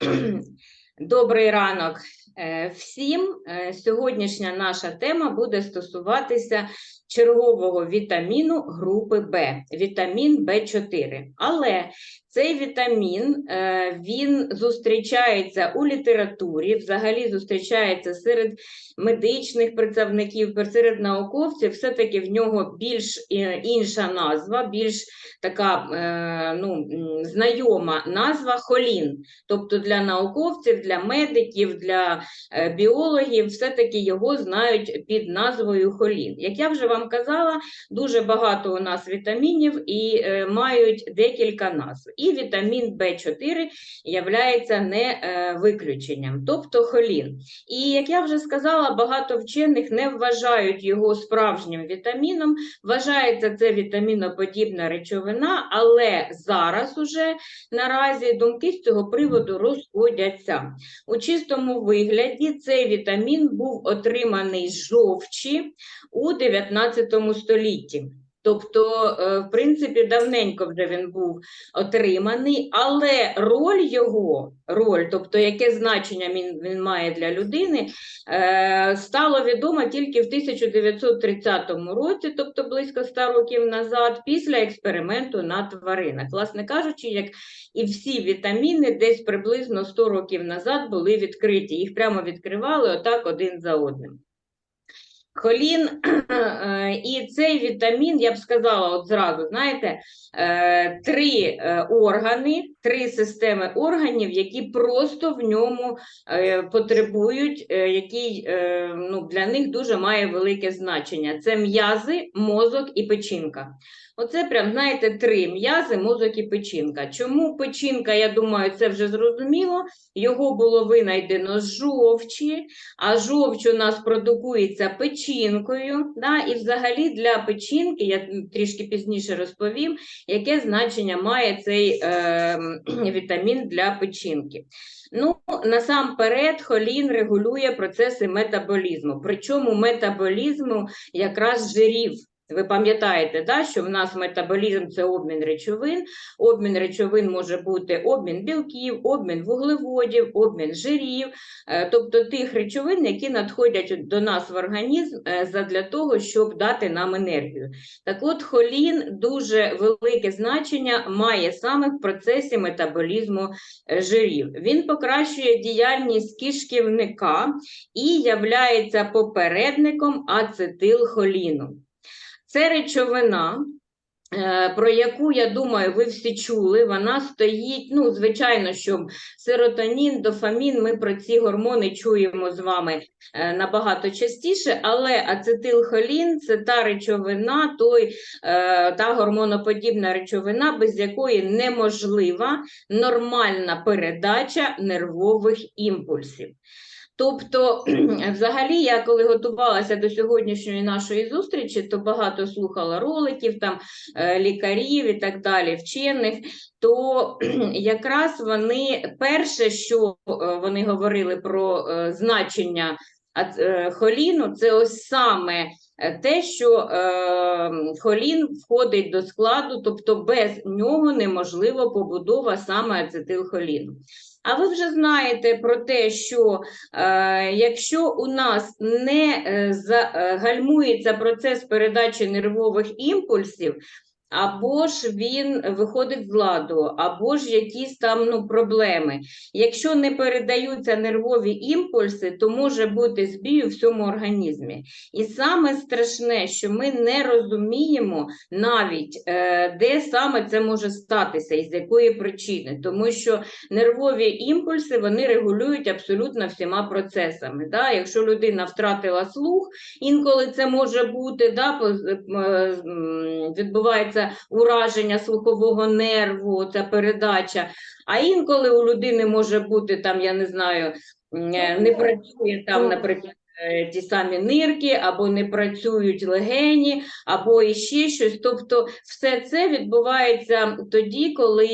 Добрий ранок е, всім. Е, Сьогоднішня наша тема буде стосуватися чергового вітаміну групи Б, вітамін В4. Але цей вітамін е, він зустрічається у літературі, взагалі зустрічається серед медичних представників, серед науковців. Все-таки в нього більш е, інша назва, більш така е, ну, знайома назва холін. Тобто для науковців, для медиків, для біологів все-таки його знають під назвою холін. Як я вже вам казала, дуже багато у нас вітамінів і мають декілька назв. І вітамін В4 являється не е, виключенням, тобто холін. І як я вже сказала, багато вчених не вважають його справжнім вітаміном. Вважається це вітаміноподібна речовина, але зараз уже наразі думки з цього приводу розходяться. У чистому вигляді цей вітамін був отриманий з жовчі у 19 столітті. Тобто, е, в принципі, давненько вже він був отриманий, але роль його, роль, тобто яке значення він, він має для людини, е, стало відомо тільки в 1930 році, тобто близько 100 років назад, після експерименту на тваринах. Власне кажучи, як і всі вітаміни десь приблизно 100 років назад були відкриті. Їх прямо відкривали отак один за одним. Холін е, і цей вітамін, я б сказала, от зразу, знаєте, е, три е, органи, три системи органів, які просто в ньому потребують, які ну, для них дуже має велике значення. Це м'язи, мозок і печінка. Оце прям, знаєте, три м'язи, мозок і печінка. Чому печінка, я думаю, це вже зрозуміло. Його було винайдено з жовчі, а жовч у нас продукується печінкою. Да? І взагалі для печінки, я трішки пізніше розповім, яке значення має цей е, вітамін для печінки. Ну, насамперед, холін регулює процеси метаболізму, причому метаболізму якраз жирів. Ви пам'ятаєте, да, що в нас метаболізм це обмін речовин. Обмін речовин може бути обмін білків, обмін вуглеводів, обмін жирів, е, тобто тих речовин, які надходять до нас в організм е, задля того, щоб дати нам енергію. Так от холін дуже велике значення має саме в процесі метаболізму е, жирів. Він покращує діяльність кишківника і являється попередником ацетилхоліну. Це речовина, е, про яку, я думаю, ви всі чули. Вона стоїть, ну, звичайно, що серотонін, дофамін, ми про ці гормони чуємо з вами е, набагато частіше, але ацетилхолін це та речовина, той, е, та гормоноподібна речовина, без якої неможлива нормальна передача нервових імпульсів. Тобто, взагалі, я коли готувалася до сьогоднішньої нашої зустрічі, то багато слухала роликів, там е, лікарів і так далі, вчених, то якраз вони перше, що е, вони говорили про е, значення холіну, це ось саме те, що холін входить до складу, тобто без нього неможливо побудова саме ацетилхоліну. А ви вже знаєте про те, що е, якщо у нас не е, за, е, гальмується процес передачі нервових імпульсів, або ж він виходить з ладу, або ж якісь там ну, проблеми. Якщо не передаються нервові імпульси, то може бути збій у всьому організмі. І саме страшне, що ми не розуміємо навіть, е, де саме це може статися і з якої причини, тому що нервові імпульси вони регулюють абсолютно всіма процесами. Да? Якщо людина втратила слух, інколи це може бути, да, поз- е, відбувається ураження слухового нерву, ця передача. А інколи у людини може бути там, я не знаю, е, не працює там, наприклад. е, Ті самі нирки, або не працюють легені, або іще щось. Тобто, все це відбувається тоді, коли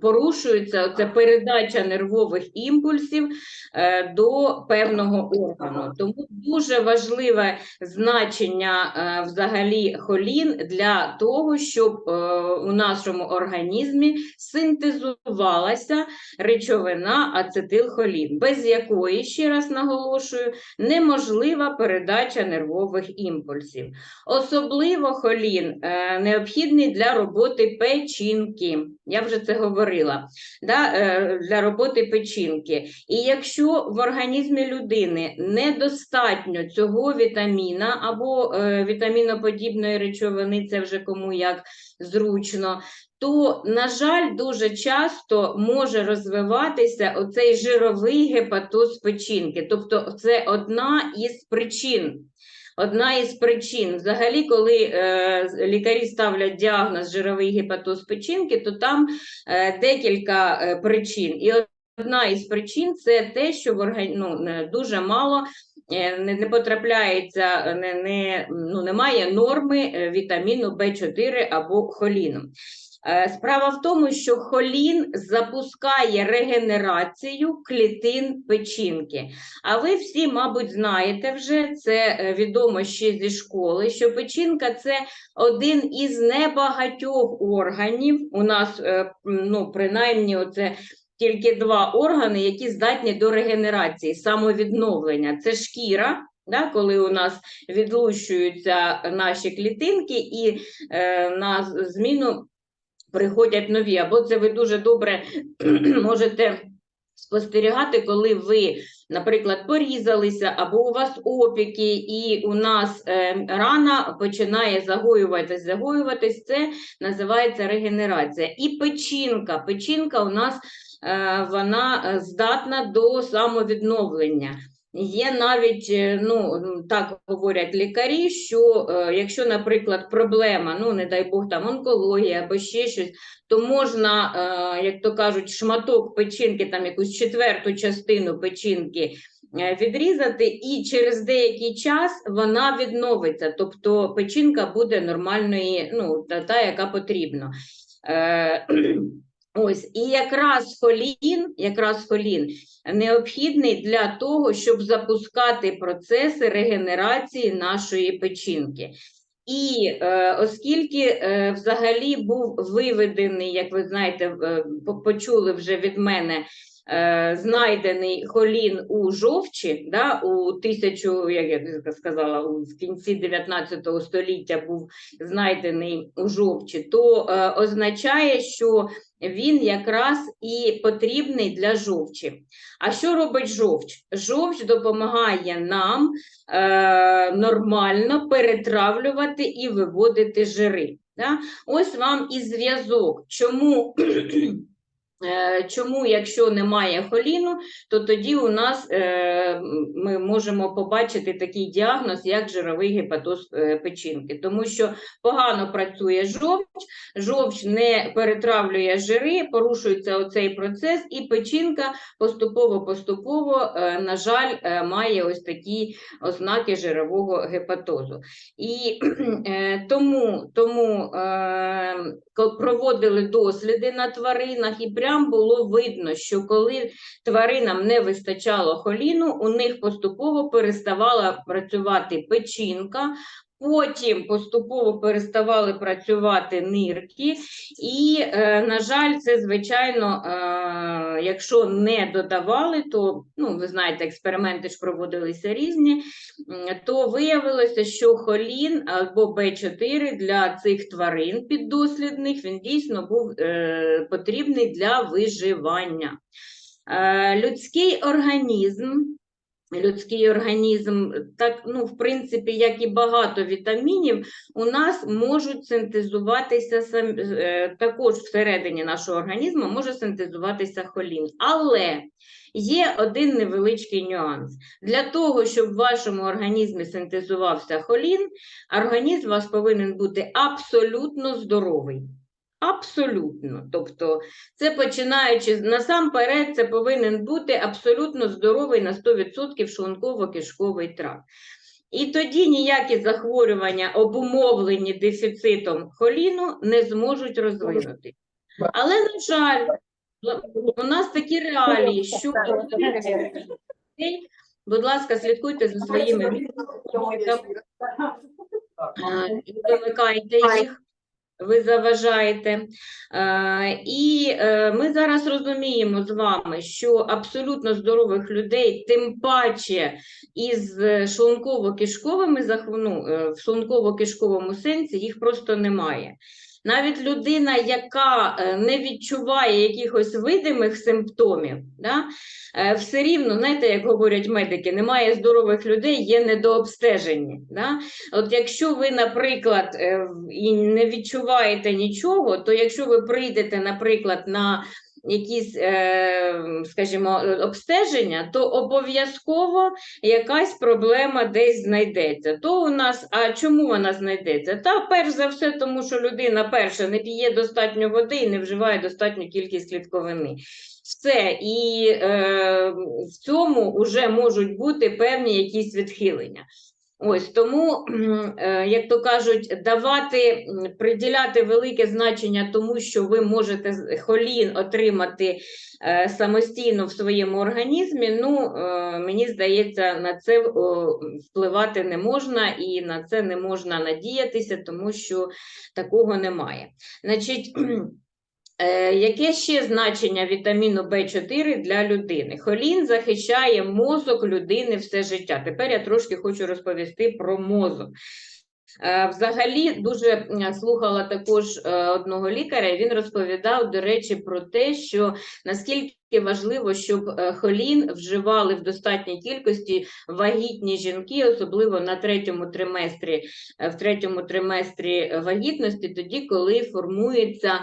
порушується це передача нервових імпульсів е, до певного органу. Тому дуже важливе значення е, взагалі холін для того, щоб е, у нашому організмі синтезувалася речовина ацетилхолін, без якої, ще раз наголошую, неможлива передача нервових імпульсів. Особливо холін е, необхідний для роботи печінки. Я вже це говорила, да, е, для роботи печінки. І якщо в організмі людини недостатньо цього вітаміна або е, вітаміноподібної речовини, це вже кому як зручно, то, на жаль, дуже часто може розвиватися оцей жировий гепатоз печінки. Тобто це одна із причин. Одна із причин, взагалі, коли е, лікарі ставлять діагноз жировий гепатоз печінки, то там е, декілька е, причин. І одна із причин це те, що в органі... ну, дуже мало е, не, не потрапляється, е, не, не, ну, немає норми е, вітаміну В4 або холіну. Е, Справа в тому, що холін запускає регенерацію клітин печінки. А ви всі, мабуть, знаєте вже, це е, відомо ще зі школи, що печінка це один із небагатьох органів. У нас, е, ну, принаймні, оце тільки два органи, які здатні до регенерації, самовідновлення. Це шкіра. Да, коли у нас відлущуються наші клітинки, і е, на зміну приходять нові, або це ви дуже добре можете спостерігати, коли ви, наприклад, порізалися, або у вас опіки, і у нас е, рана починає загоюватись, загоюватись, це називається регенерація. І печінка. Печінка у нас е, вона е, здатна до самовідновлення. Є навіть, е, ну так говорять лікарі, що е, якщо, наприклад, проблема, ну не дай Бог, там онкологія або ще щось, то можна, е, як то кажуть, шматок печінки, там якусь четверту частину печінки відрізати, і через деякий час вона відновиться, тобто печінка буде нормальної, ну та яка потрібна. Ось, і якраз холін, якраз холін необхідний для того, щоб запускати процеси регенерації нашої печінки. І е, оскільки е, взагалі був виведений, як ви знаєте, е, почули вже від мене, е, знайдений холін у жовчі, да, у тисячу, як я сказала, в кінці 19 століття був знайдений у жовчі, то е, означає, що він якраз і потрібний для жовчі. А що робить жовч? Жовч допомагає нам е, нормально перетравлювати і виводити жири. Да? Ось вам і зв'язок. Чому, чому, якщо немає холіну, то тоді у нас е, ми можемо побачити такий діагноз, як жировий гепатоз е, печінки, тому що погано працює жовч, жовч не перетравлює жири, порушується оцей процес, і печінка поступово-поступово, е, на жаль, е, має ось такі ознаки жирового гепатозу. І е, тому, тому е, проводили досліди на тваринах, і прям було видно, що коли тваринам не вистачало холіну, у них поступово переставала працювати печінка, потім поступово переставали працювати нирки, і, е, на жаль, це, звичайно, е, якщо не додавали, то, ну, ви знаєте, експерименти ж проводилися різні, то виявилося, що холін або Б4 для цих тварин піддослідних, він дійсно був е, потрібний для виживання. Людський організм людський організм, так, ну, в принципі, як і багато вітамінів, у нас можуть синтезуватися сам, е, також всередині нашого організму може синтезуватися холін. Але є один невеличкий нюанс. Для того, щоб в вашому організмі синтезувався холін, організм у вас повинен бути абсолютно здоровий. Абсолютно. Тобто, це починаючи насамперед, це повинен бути абсолютно здоровий на 100% шлунково-кишковий тракт. І тоді ніякі захворювання, обумовлені дефіцитом холіну, не зможуть розвинути. Але, на жаль, у нас такі реалії, що будь ласка, слідкуйте за своїми е, вимикайте їх. Ви заважаєте. Е, І е, ми зараз розуміємо з вами, що абсолютно здорових людей, тим паче із шлунково-кишковими захв- ну, е, в шлунково-кишковому сенсі їх просто немає. Навіть людина, яка е, не відчуває якихось видимих симптомів, да, е, все рівно, знаєте, як говорять медики, немає здорових людей, є недообстежені. Да? От якщо ви, наприклад, е, і не відчуваєте нічого, то якщо ви прийдете, наприклад, на якісь, е, скажімо, обстеження, то обов'язково якась проблема десь знайдеться. То у нас, а чому вона знайдеться? Та перш за все, тому що людина перше не п'є достатньо води і не вживає достатню кількість клітковини. Все, і е, в цьому вже можуть бути певні якісь відхилення. Ось тому, е, як то кажуть, давати, приділяти велике значення тому, що ви можете холін отримати е, самостійно в своєму організмі, ну, е, мені здається, на це впливати не можна і на це не можна надіятися, тому що такого немає. Значить, Яке ще значення вітаміну В4 для людини? Холін захищає мозок людини все життя. Тепер я трошки хочу розповісти про мозок. Е, Взагалі дуже слухала також е, одного лікаря. і Він розповідав, до речі, про те, що наскільки важливо, щоб е, холін вживали в достатній кількості вагітні жінки, особливо на третьому триместрі, е, в третьому триместрі вагітності, тоді, коли формується е,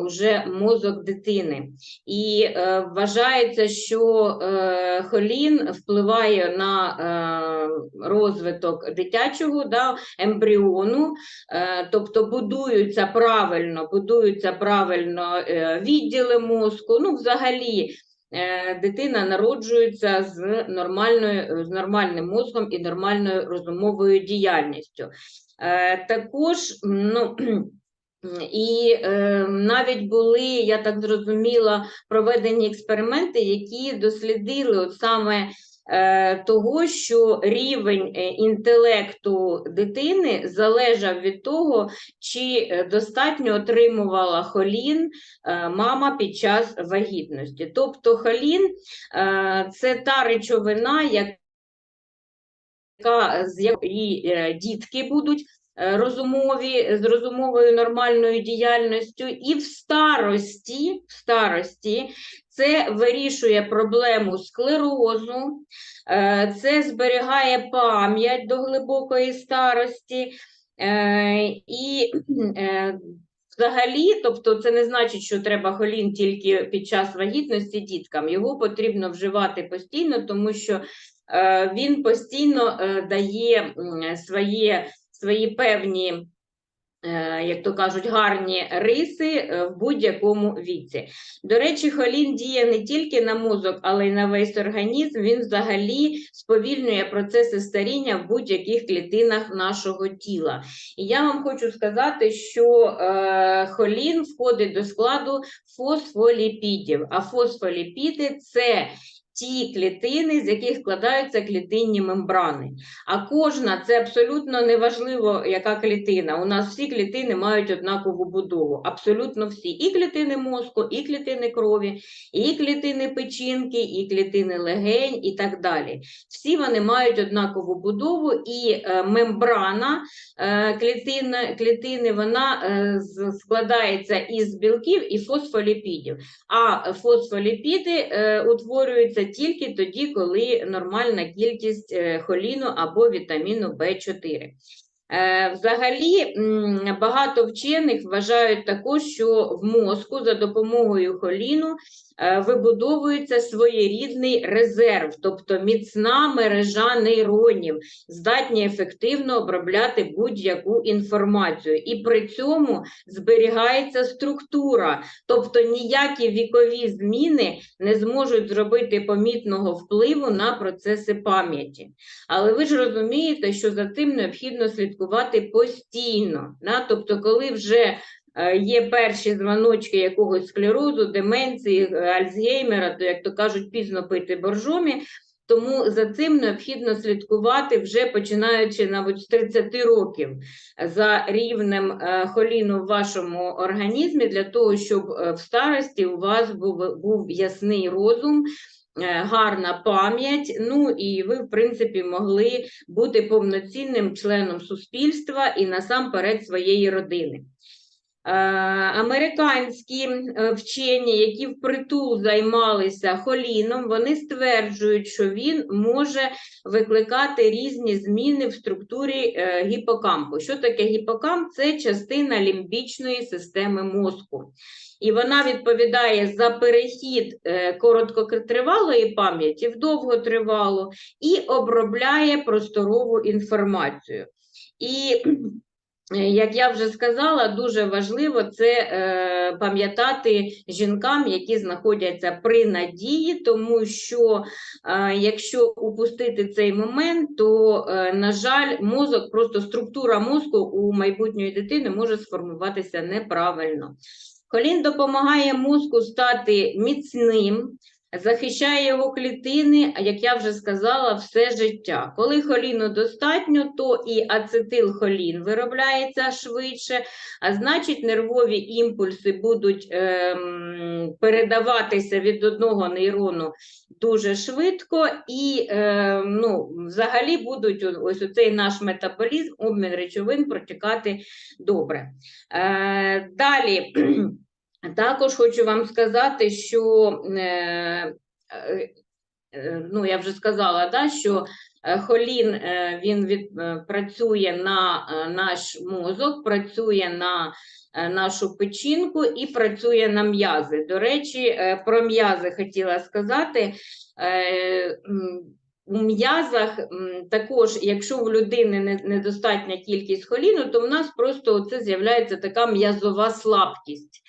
уже мозок дитини. І е, вважається, що е, холін впливає на е, розвиток дитячого да, ембріону, е, тобто будуються правильно, будуються правильно е, відділи мозку. Ну, взагалі, е, дитина народжується з нормальною з нормальним мозком і нормальною розумовою діяльністю. Е, Також, ну. І е, навіть були, я так зрозуміла, проведені експерименти, які дослідили от саме е, того, що рівень е, інтелекту дитини залежав від того, чи е, достатньо отримувала холін е, мама під час вагітності. Тобто холін е, це та речовина, яка з якої е, дітки будуть розумові, з розумовою нормальною діяльністю, і в старості, в старості це вирішує проблему склерозу, е, це зберігає пам'ять до глибокої старості. е, І е, взагалі, тобто це не значить, що треба холін тільки під час вагітності діткам. Його потрібно вживати постійно, тому що е, він постійно е, дає своє, свої певні, е, як то кажуть, гарні риси е, в будь-якому віці. До речі, холін діє не тільки на мозок, але й на весь організм. Він взагалі сповільнює процеси старіння в будь-яких клітинах нашого тіла. І я вам хочу сказати, що е, холін входить до складу фосфоліпідів, а фосфоліпіди це ті клітини, з яких складаються клітинні мембрани. А кожна це абсолютно неважливо, яка клітина. У нас всі клітини мають однакову будову. Абсолютно всі. І клітини мозку, і клітини крові, і клітини печінки, і клітини легень, і так далі. Всі вони мають однакову будову, і е, мембрана е, клітини, клітини вона е, складається із білків і фосфоліпідів. А фосфоліпіди е, утворюються тільки тоді, коли нормальна кількість е, холіну або вітаміну В4. Е, Взагалі, багато вчених вважають також, що в мозку за допомогою холіну вибудовується своєрідний резерв, тобто міцна мережа нейронів, здатні ефективно обробляти будь-яку інформацію. І при цьому зберігається структура, тобто ніякі вікові зміни не зможуть зробити помітного впливу на процеси пам'яті. Але ви ж розумієте, що за цим необхідно слідкувати постійно. Да? Тобто, коли вже е, є перші дзвоночки якогось склерозу, деменції, е, Альцгеймера, то, як то кажуть, пізно пити боржомі. Тому за цим необхідно слідкувати вже починаючи навіть з 30 років за рівнем е, холіну в вашому організмі, для того, щоб е, в старості у вас був, був ясний розум, е, гарна пам'ять, ну і ви, в принципі, могли бути повноцінним членом суспільства і насамперед своєї родини. Е, Американські е, вчені, які впритул займалися холіном, вони стверджують, що він може викликати різні зміни в структурі е, гіпокампу. Що таке гіпокамп? Це частина лімбічної системи мозку. І вона відповідає за перехід короткотривалої пам'яті в довготривалу і обробляє просторову інформацію. І Як я вже сказала, дуже важливо це е, пам'ятати жінкам, які знаходяться при надії, тому що е, якщо упустити цей момент, то, е, на жаль, мозок, просто структура мозку у майбутньої дитини може сформуватися неправильно. Колін допомагає мозку стати міцним, захищає його клітини, як я вже сказала, все життя. Коли холіну достатньо, то і ацетилхолін виробляється швидше, а значить нервові імпульси будуть ем, передаватися від одного нейрону дуже швидко, і ем, ну, взагалі будуть ось оцей наш метаболізм, обмін речовин протікати добре. Е, далі. Також хочу вам сказати, що е, е, е, ну, я вже сказала, да, що холін він від, працює на наш мозок, працює на нашу печінку і працює на м'язи. До речі, про м'язи хотіла сказати. У м'язах також, якщо в людини недостатня кількість холіну, то в нас просто це з'являється така м'язова слабкість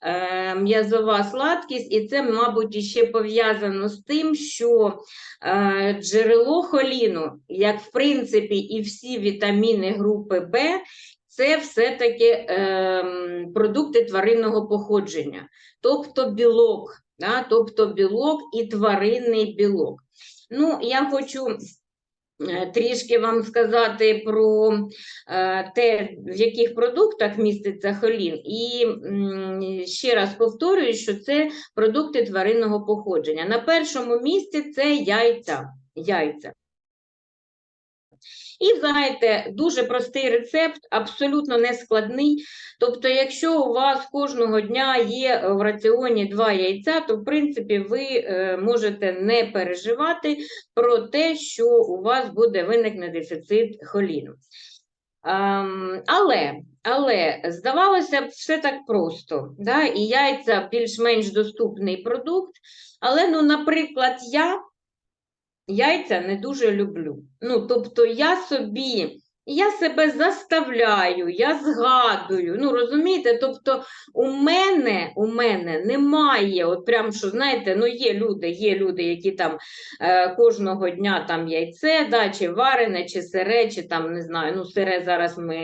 е, м'язова сладкість, і це, мабуть, іще пов'язано з тим, що е, джерело холіну, як в принципі і всі вітаміни групи В, це все-таки ем, продукти тваринного походження, тобто білок, да, тобто білок і тваринний білок. Ну, я хочу трішки вам сказати про е, те, в яких продуктах міститься холін. І ще раз повторюю, що це продукти тваринного походження. На першому місці це яйця. яйця. І знаєте, дуже простий рецепт, абсолютно не складний. Тобто, якщо у вас кожного дня є в раціоні два яйця, то в принципі ви е, можете не переживати про те, що у вас буде виникне дефіцит холіну. Ем, але, але здавалося б, все так просто. Да? І яйця більш-менш доступний продукт. Але, ну, наприклад, я яйця не дуже люблю. Ну, тобто я собі, я себе заставляю, я згадую. Ну, розумієте, тобто у мене, у мене немає, от прям що, знаєте, ну є люди, є люди, які там е, кожного дня там яйце, да, чи варене, чи сире, чи там, не знаю, ну сире зараз ми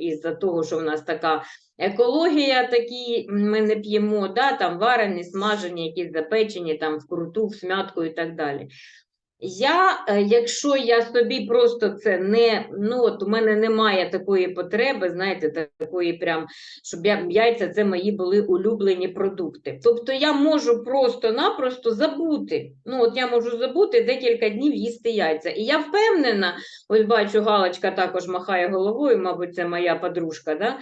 із-за того, що в нас така екологія, такі ми не п'ємо, да, там варені, смажені, якісь запечені, там круту, в смятку і так далі. Я, е, якщо я собі просто це не, ну от у мене немає такої потреби, знаєте, такої прям, щоб я, яйця це мої були улюблені продукти. Тобто я можу просто-напросто забути. Ну, от я можу забути декілька днів їсти яйця. І я впевнена, ось бачу, Галочка також махає головою, мабуть, це моя подружка. Да?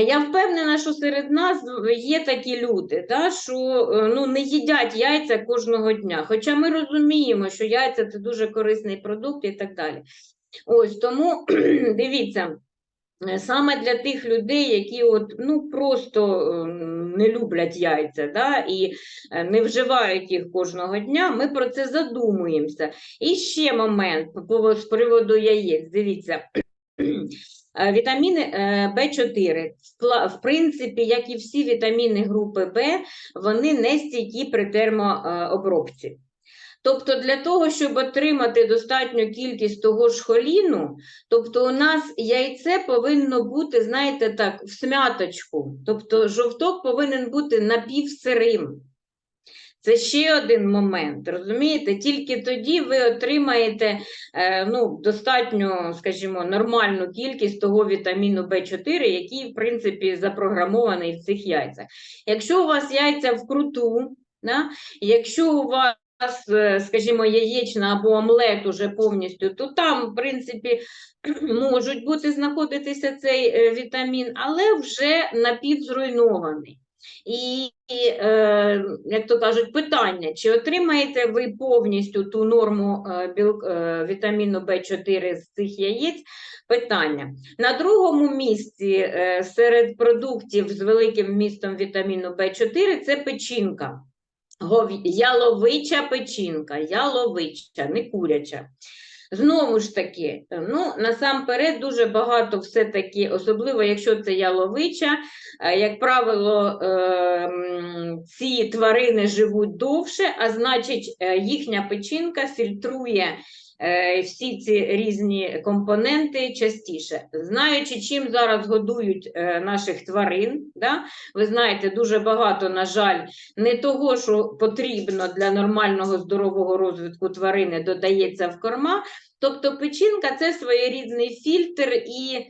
Я впевнена, що серед нас є такі люди, да, що е, ну, не їдять яйця кожного дня. Хоча ми розуміємо, що яйця це дуже корисний продукт і так далі. Ось тому дивіться. Саме для тих людей, які от, ну, просто е, не люблять яйця да, і е, не вживають їх кожного дня, ми про це задумуємося. І ще момент з приводу яєць. Дивіться, Е, Вітаміни е, В4, в принципі, як і всі вітаміни групи В, вони не стійкі при термообробці. Тобто, для того, щоб отримати достатню кількість того ж холіну, тобто у нас яйце повинно бути, знаєте, так, в смяточку. Тобто жовток повинен бути напівсирим. Це ще один момент, розумієте? Тільки тоді ви отримаєте е, ну, достатньо, скажімо, нормальну кількість того вітаміну В4, який, в принципі, запрограмований в цих яйцях. Якщо у вас яйця вкруту, да? якщо у вас Скажімо, яєчна або омлет уже повністю, то там, в принципі, можуть бути знаходитися цей е, вітамін, але вже напівзруйнований. І, е, як то кажуть, питання, чи отримаєте ви повністю ту норму е, біл, е, вітаміну В4 з цих яєць? Питання. На другому місці е, серед продуктів з великим вмістом вітаміну В4 це печінка. Яловича печінка, яловича, не куряча. Знову ж таки, ну, насамперед, дуже багато все-таки, особливо якщо це яловича, е, як правило, е, ці тварини живуть довше, а значить, е, їхня печінка фільтрує всі ці різні компоненти частіше. Знаючи, чим зараз годують е, наших тварин, да? ви знаєте, дуже багато, на жаль, не того, що потрібно для нормального здорового розвитку тварини, додається в корма. Тобто печінка це своєрідний фільтр, і е,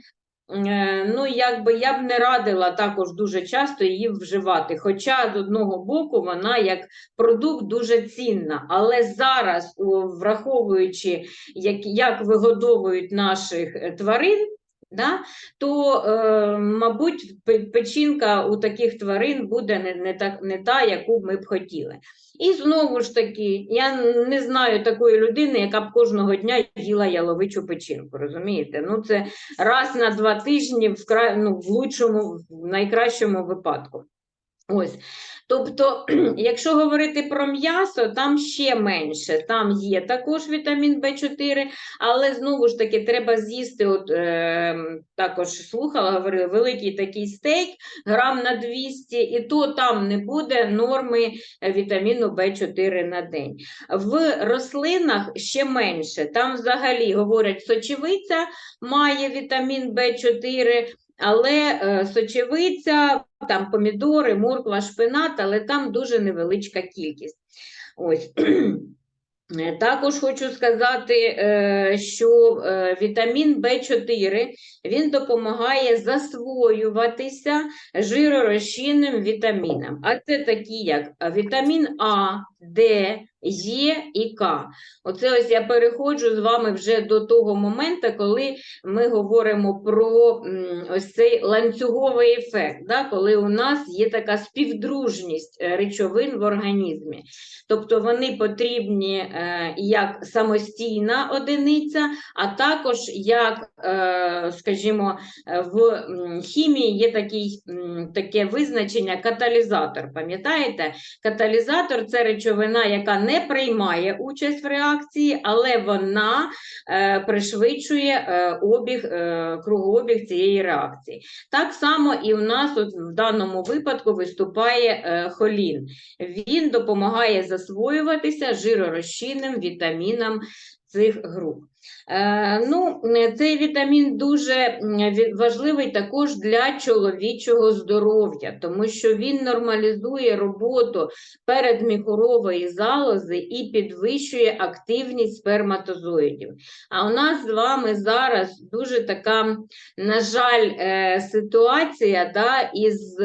ну, якби я б не радила також дуже часто її вживати. Хоча з одного боку вона як продукт дуже цінна. Але зараз, враховуючи, як, як вигодовують наших е, тварин. Да, то, е, мабуть, печінка у таких тварин буде не, не, так, не та, яку ми б хотіли. І знову ж таки, я не знаю такої людини, яка б кожного дня їла яловичу печінку. Розумієте? Ну, це раз на два тижні в, ну, в лучшому, в найкращому випадку. Ось. Тобто, якщо говорити про м'ясо, там ще менше. Там є також вітамін В4, але знову ж таки треба з'їсти, от, е, також слухала, говорили, великий такий стейк, грам на 200, і то там не буде норми е, вітаміну В4 на день. В рослинах ще менше. Там взагалі говорять, сочевиця має вітамін В4, але е, сочевиця, там помідори, морква, шпинат, але там дуже невеличка кількість. Ось. Е, Також хочу сказати, е, що вітамін В4 він допомагає засвоюватися жиророзчинним вітамінам. А це такі, як вітамін А, Д, Е і К. Оце ось я переходжу з вами вже до того моменту, коли ми говоримо про ось цей ланцюговий ефект, да, коли у нас є така співдружність е, речовин в організмі. Тобто вони потрібні е, як самостійна одиниця, а також як, е, скажімо, в хімії є такий, таке визначення каталізатор. Пам'ятаєте? Каталізатор це речовина, яка не приймає участь в реакції, але вона е, пришвидшує е, обіг, е, кругообіг цієї реакції. Так само і у нас от в даному випадку виступає е, холін. Він допомагає засвоюватися жиророзчинним вітамінам цих груп. Е, ну, цей вітамін дуже важливий також для чоловічого здоров'я, тому що він нормалізує роботу передміхурової залози і підвищує активність сперматозоїдів. А у нас з вами зараз дуже така, на жаль, е, ситуація да, із.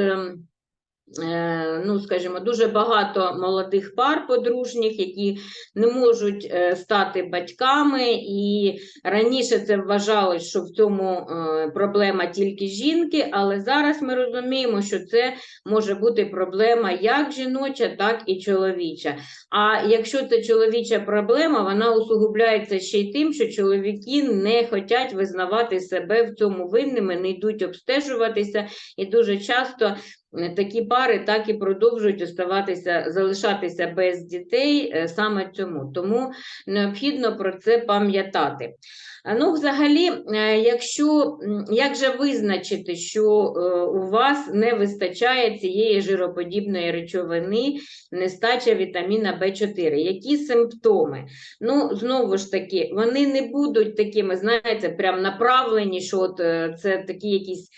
Е, Ну, скажімо, дуже багато молодих пар подружніх, які не можуть е, стати батьками, і раніше це вважалось, що в цьому е, проблема тільки жінки, але зараз ми розуміємо, що це може бути проблема як жіноча, так і чоловіча. А якщо це чоловіча проблема, вона усугубляється ще й тим, що чоловіки не хочуть визнавати себе в цьому винними, не йдуть обстежуватися, і дуже часто такі пари так і продовжують оставатися, залишатися без дітей е, саме цьому. Тому необхідно про це пам'ятати. Ну, взагалі, е, якщо як же визначити, що е, у вас не вистачає цієї жироподібної речовини, нестача вітаміна В4? Які симптоми? Ну, знову ж таки, вони не будуть такими, знаєте, прям направлені, що от це такі якісь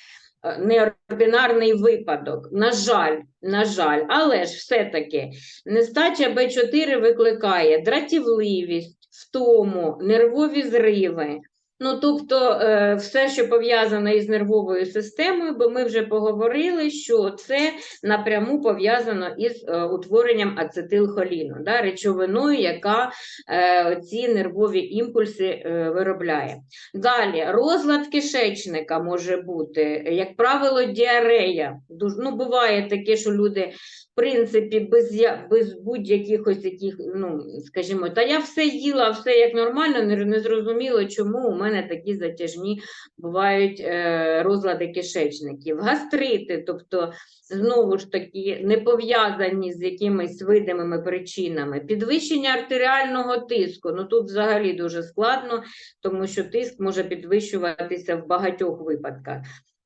неординарний випадок. На жаль, на жаль, але ж все-таки нестача Б4 викликає дратівливість, втому, нервові зриви. Ну, тобто, е, все, що пов'язане із нервовою системою, бо ми вже поговорили, що це напряму пов'язано із е, утворенням ацетилхоліну, да, речовиною, яка е, ці нервові імпульси виробляє. Далі, розлад кишечника може бути, як правило, діарея. Ну, буває таке, що люди принципі, без, я- без будь-яких ось таких, ну, скажімо, та я все їла, все як нормально, не, не зрозуміло, чому у мене такі затяжні бувають е, розлади кишечників. Гастрити, тобто, знову ж таки, не пов'язані з якимись видимими причинами. Підвищення артеріального тиску, ну тут взагалі дуже складно, тому що тиск може підвищуватися в багатьох випадках.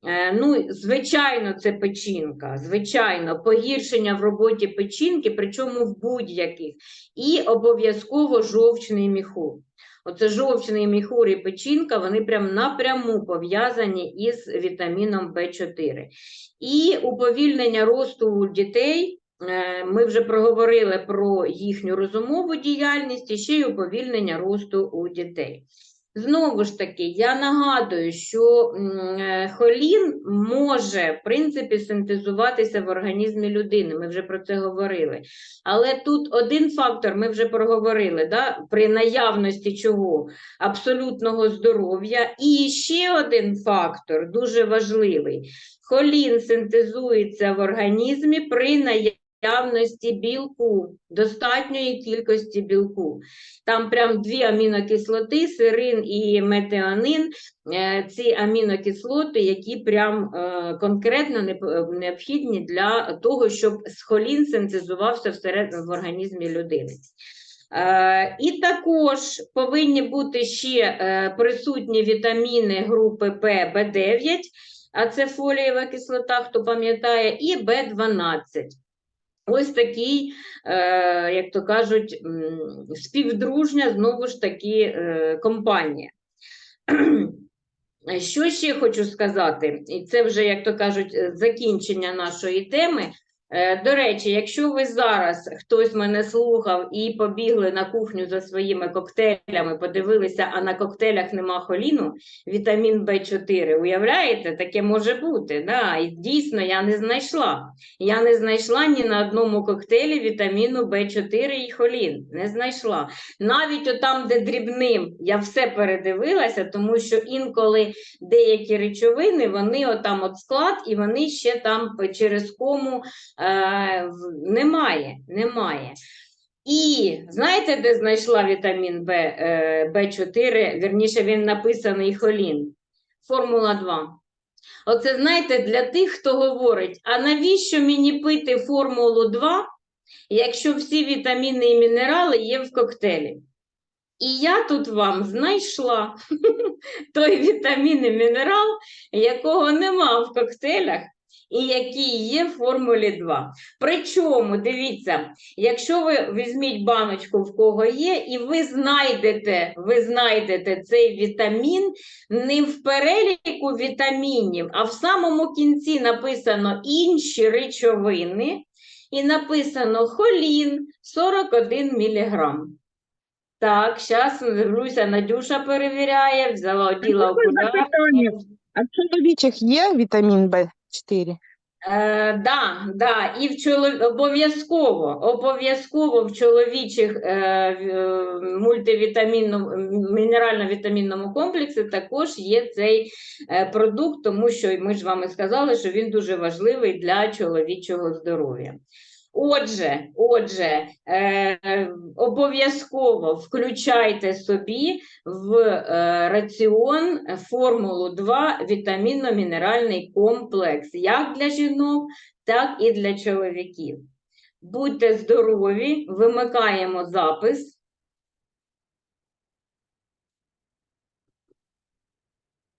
Е, Ну, звичайно, це печінка, звичайно, погіршення в роботі печінки, причому в будь-яких, і обов'язково жовчний міхур. Оце жовчний міхур і печінка, вони прям напряму пов'язані із вітаміном В4. І уповільнення росту у дітей. е, Ми вже проговорили про їхню розумову діяльність і ще й уповільнення росту у дітей. Знову ж таки, я нагадую, що е, холін може, в принципі, синтезуватися в організмі людини. Ми вже про це говорили. Але тут один фактор, ми вже проговорили, да? при наявності чого? Абсолютного здоров'я. І ще один фактор, дуже важливий. Холін синтезується в організмі при наявності білку, достатньої кількості білку. Там прям дві амінокислоти, сирин і метеонин, е, ці амінокислоти, які прям е, конкретно необхідні для того, щоб холін синтезувався всередині в організмі людини. Е, І також повинні бути ще присутні вітаміни групи П, В9, а це фолієва кислота, хто пам'ятає, і В12. Ось такий, е, як то кажуть, співдружня знову ж таки е, компанія. Що ще хочу сказати, і це вже, як то кажуть, закінчення нашої теми. Е, До речі, якщо ви зараз хтось мене слухав і побігли на кухню за своїми коктейлями, подивилися, а на коктейлях нема холіну, вітамін В4, уявляєте, таке може бути. Да? І дійсно я не знайшла. Я не знайшла ні на одному коктейлі вітаміну В4 і холін. Не знайшла. Навіть отам, де дрібним, я все передивилася, тому що інколи деякі речовини, вони отам от склад, і вони ще там через кому е, немає. немає. І знаєте, де знайшла вітамін В, е, В4, вірніше він написаний холін? Формула 2. Оце знаєте, для тих, хто говорить, а навіщо мені пити формулу 2, якщо всі вітаміни і мінерали є в коктейлі? І я тут вам знайшла той вітамін і мінерал, якого нема в коктейлях, і який є в формулі 2. Причому, дивіться, якщо ви візьміть баночку, в кого є, і ви знайдете, ви знайдете цей вітамін не в переліку вітамінів, а в самому кінці написано інші речовини, і написано холін 41 міліграм. Так, зараз дивлюся, Надюша перевіряє, взяла оділа окуляри. А в чоловічих є вітамін В4? Е, да, да, і в чолов... обов'язково, обов'язково в чоловічих е, е, мультивітамінному мінерально-вітамінному комплексі також є цей е, продукт, тому що ми ж вами сказали, що він дуже важливий для чоловічого здоров'я. Отже, отже, е, обов'язково включайте собі в е, раціон формулу 2 вітамінно-мінеральний комплекс як для жінок, так і для чоловіків. Будьте здорові, вимикаємо запис.